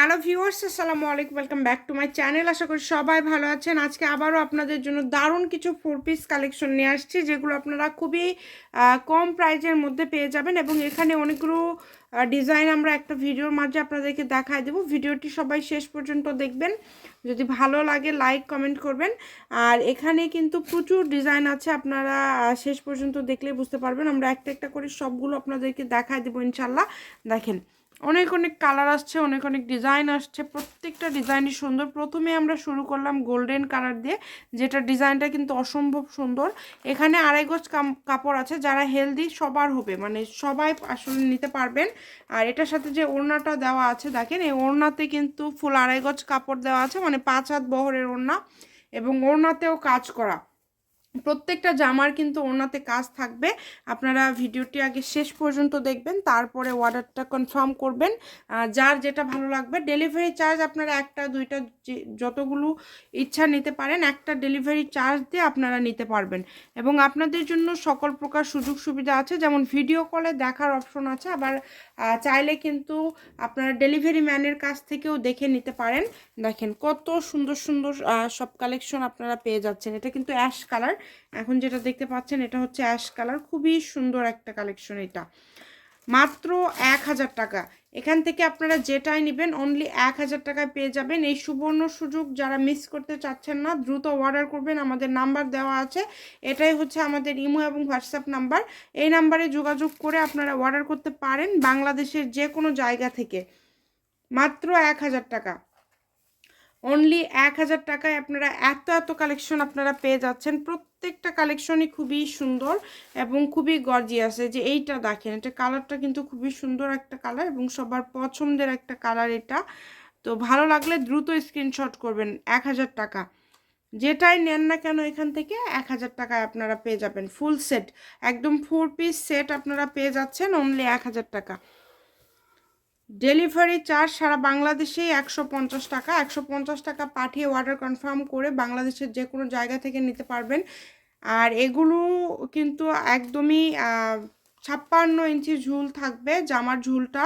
Hello viewers, আসসালামু আলাইকুম, welcome back to my channel. আশা করি সবাই ভালো আছেন। আজকে আবারও আপনাদের জন্য দারুণ কিছু ফোর পিস কালেকশন নিয়ে আসছি, যেগুলো আপনারা খুবই কম প্রাইজের মধ্যে পেয়ে যাবেন এবং এখানে অনেকগুলো ডিজাইন আমরা একটা ভিডিওর মাঝে আপনাদেরকে দেখায় দেবো। ভিডিওটি সবাই শেষ পর্যন্ত দেখবেন। যদি ভালো লাগে, লাইক, কমেন্ট করবেন। আর এখানে কিন্তু প্রচুর ডিজাইন আছে, আপনারা শেষ পর্যন্ত দেখলে বুঝতে পারবেন। আমরা একটা একটা করে সবগুলো আপনাদেরকে দেখায় দেবো ইনশাল্লাহ দেখেন অনেক অনেক কালার আসছে, অনেক অনেক ডিজাইন আসছে, প্রত্যেকটা ডিজাইনই সুন্দর। প্রথমে আমরা শুরু করলাম গোল্ডেন কালার দিয়ে, যেটা ডিজাইনটা কিন্তু অসম্ভব সুন্দর। এখানে আড়াই গজ কাপড় আছে, যারা হেলদি সবার হবে মানে সবাই আসলে নিতে পারবেন। আর এটার সাথে যে ওড়নাটা দেওয়া আছে, দেখেন, এই ওড়নাতে কিন্তু ফুল আড়াই গজ কাপড় দেওয়া আছে মানে পাঁচ হাত বহরের ওড়না এবং ওড়নাতেও কাজ করা। প্রত্যেকটা জামার কিন্তু ওনাতে কাজ থাকবে। আপনারা ভিডিওটি আগে শেষ পর্যন্ত দেখবেন, তারপরে অর্ডারটা কনফার্ম করবেন। যার যেটা ভালো লাগবে, ডেলিভারি চার্জ আপনারা একটা, দুইটা যতগুলো ইচ্ছা নিতে পারেন, একটা ডেলিভারি চার্জ দিয়ে আপনারা নিতে পারবেন। এবং আপনাদের জন্য সকল প্রকার সুযোগ সুবিধা আছে, যেমন ভিডিও কলে দেখার অপশন আছে, আবার চাইলে কিন্তু আপনারা ডেলিভারি ম্যানের কাছ থেকেও দেখে নিতে পারেন। দেখেন কত সুন্দর সুন্দর সব কালেকশন আপনারা পেয়ে যাচ্ছেন। এটা কিন্তু অ্যাশ কালার এখন যেটা দেখতে পাচ্ছেন, এটা হচ্ছে অ্যাশ কালার খুবই সুন্দর একটা কালেকশন এটা। মাত্র এক হাজার টাকা। এখান থেকে আপনারা যেটাই নেবেন অনলি এক হাজার টাকায় পেয়ে যাবেন। এই সুবর্ণ সুযোগ যারা মিস করতে চাচ্ছেন না, দ্রুত অর্ডার করবেন। আমাদের নাম্বার দেওয়া আছে। এটাই হচ্ছে আমাদের ইমো এবং হোয়াটসঅ্যাপ নাম্বার এই নাম্বারে যোগাযোগ করে আপনারা অর্ডার করতে পারেন বাংলাদেশের যে কোনো জায়গা থেকে। মাত্র এক হাজার টাকা। অনলি এক হাজার টাকায় আপনারা এত এত কালেকশন আপনারা পেয়ে যাচ্ছেন। প্রত্যেকটা কালেকশনই খুবই সুন্দর এবং খুবই গর্জিয়াস এই যে এইটা দেখেন, এটা কালারটা কিন্তু খুবই সুন্দর একটা কালার এবং সবার পছন্দের একটা কালার এটা। তো ভালো লাগলে দ্রুত স্ক্রিনশট করবেন এক হাজার টাকা। যেটাই নেন না কেন এখান থেকে এক হাজার টাকায় আপনারা পেয়ে যাবেন। ফুল সেট একদম ফোর পিস সেট আপনারা পেয়ে যাচ্ছেন অনলি এক হাজার টাকা। ডেলিভারি চার্জ সারা বাংলাদেশে একশো পঞ্চাশ টাকা। একশো পঞ্চাশ টাকা পাঠিয়ে অর্ডার কনফার্ম করে বাংলাদেশের যে কোনো জায়গা থেকে নিতে পারবেন। আর এগুলো কিন্তু একদমই ছাপ্পান্ন ইঞ্চি ঝুল থাকবে জামার ঝুলটা।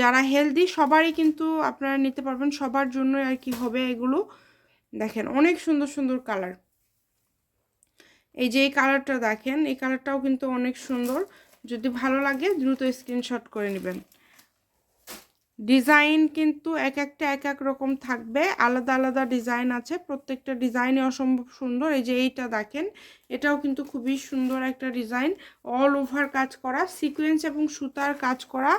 যারা হেলদি সবারই কিন্তু আপনারা নিতে পারবেন, সবার জন্য আর কি হবে এগুলো। দেখেন, অনেক সুন্দর সুন্দর কালার এই যে এই কালারটা দেখেন, এই কালারটাও কিন্তু অনেক সুন্দর। যদি ভালো লাগে, দ্রুত স্ক্রিনশট করে নেবেন। ডিজাইন কিন্তু এক একটা, এক এক রকম থাকবে। আলাদা আলাদা ডিজাইন আছে। প্রত্যেকটা ডিজাইনে অসম্ভব সুন্দর। এই যে এইটা দেখেন, এটাও কিন্তু খুবই সুন্দর একটা ডিজাইন। অল ওভার কাজ করা সিকোয়েন্স এবং সুতার কাজ করা।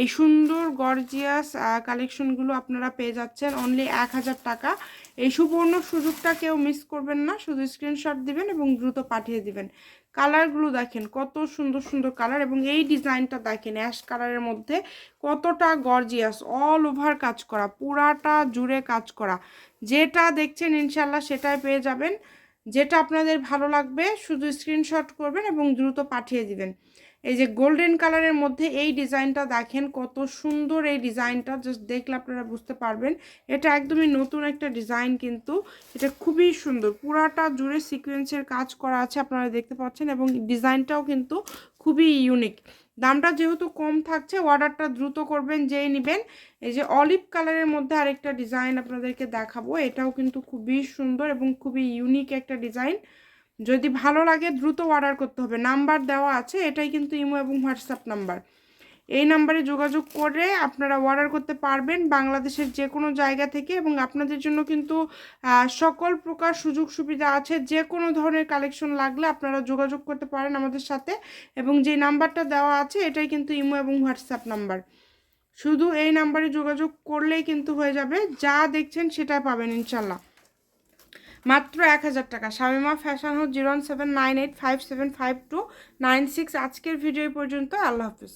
এই সুন্দর গর্জিয়াস কালেকশনগুলো আপনারা পেয়ে যাচ্ছেন। অনলি এক হাজার টাকা। এই সুবর্ণ সুযোগটা কেউ মিস করবেন না। শুধু স্ক্রিনশট দিবেন এবং দ্রুত পাঠিয়ে দিবেন। কালারগুলো দেখেন, কত সুন্দর সুন্দর কালার এবং এই ডিজাইনটা দেখেন অ্যাশ কালারের মধ্যে কতটা গর্জিয়াস অল ওভার কাজ করা, পুরাটা জুড়ে কাজ করা। যেটা দেখছেন ইনশাল্লাহ সেটাই পেয়ে যাবেন। যেটা আপনাদের ভালো লাগবে, শুধু স্ক্রিনশট করবেন এবং দ্রুত পাঠিয়ে দিবেন। এই যে গোল্ডেন কালারের মধ্যে এই ডিজাইনটা দেখেন, কত সুন্দর এই ডিজাইনটা জাস্ট দেখলে আপনারা বুঝতে পারবেন। এটা একদমই নতুন একটা ডিজাইন কিন্তু, এটা খুবই সুন্দর। পুরাটা জুড়ে সিকোয়েন্সের কাজ করা আছে আপনারা দেখতে পাচ্ছেন এবং ডিজাইনটাও কিন্তু খুবই ইউনিক দামটা যেহেতু কম থাকছে অর্ডারটা দ্রুত করবেন, যেই নেবেন। এই যে অলিভ কালারের মধ্যে আরেকটা ডিজাইন আপনাদেরকে দেখাবো, এটাও কিন্তু খুবই সুন্দর এবং খুবই ইউনিক একটা ডিজাইন। যদি ভালো লাগে দ্রুত অর্ডার করতে হবে। নাম্বার দেওয়া আছে, এটাই কিন্তু ইমো এবং হোয়াটসঅ্যাপ নাম্বার এই নাম্বারে যোগাযোগ করে আপনারা অর্ডার করতে পারবেন বাংলাদেশের যে কোনো জায়গা থেকে এবং আপনাদের জন্য কিন্তু সকল প্রকার সুযোগ সুবিধা আছে। যে কোনো ধরনের কালেকশন লাগলে আপনারা যোগাযোগ করতে পারেন আমাদের সাথে এবং যে নাম্বারটা দেওয়া আছে, এটাই কিন্তু ইমো এবং হোয়াটসঅ্যাপ নাম্বার শুধু এই নাম্বারে যোগাযোগ করলেই কিন্তু হয়ে যাবে। যা দেখছেন সেটাই পাবেন ইনশাল্লাহ মাত্র এক হাজার টাকা। Shamima fashion house zero seven nine eight five seven five two nine six. আজকের ভিডিও পর্যন্ত আল্লাহ হাফিজ।